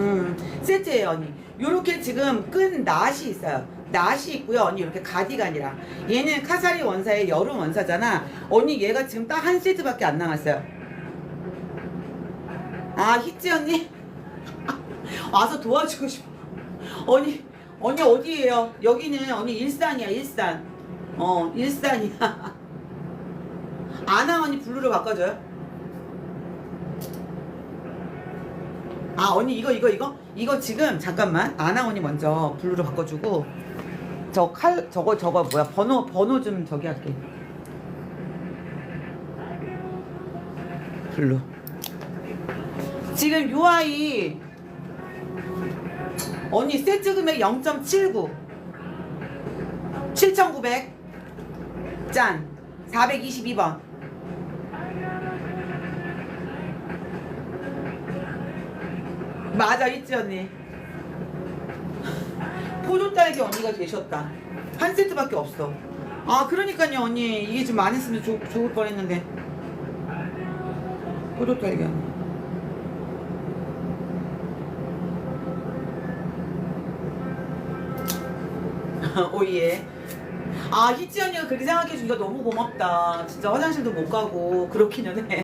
음, 세트예요, 언니. 요렇게 지금 끈 낫이 있어요. 낫이 있고요, 언니. 이렇게 가디건이랑. 얘는 카사리 원사의 여름 원사잖아. 언니, 얘가 지금 딱 한 세트밖에 안 남았어요. 아, 히지 언니? 와서 도와주고 싶어. 언니, 언니 어디에요? 여기는 언니 일산이야, 일산. 어, 일산이야. 아나 언니 블루로 바꿔줘요? 아 언니 이거 이거 이거? 이거 지금 잠깐만. 아나 언니 먼저 블루로 바꿔주고. 저 칼 저거 저거 뭐야? 번호 번호 좀 저기 할게. 블루. 지금 요 아이 언니 세트 금액 0.79 7,900 짠. 422번 맞아 있지 언니. 포도 딸기 언니가 계셨다. 한 세트밖에 없어. 아 그러니까요 언니. 이게 좀 많이 쓰면 좋, 좋을 뻔했는데. 포도 딸기 언니. 오예 아 희지 언니가 그렇게 생각해 주니까 너무 고맙다. 진짜 화장실도 못 가고 그렇기는 해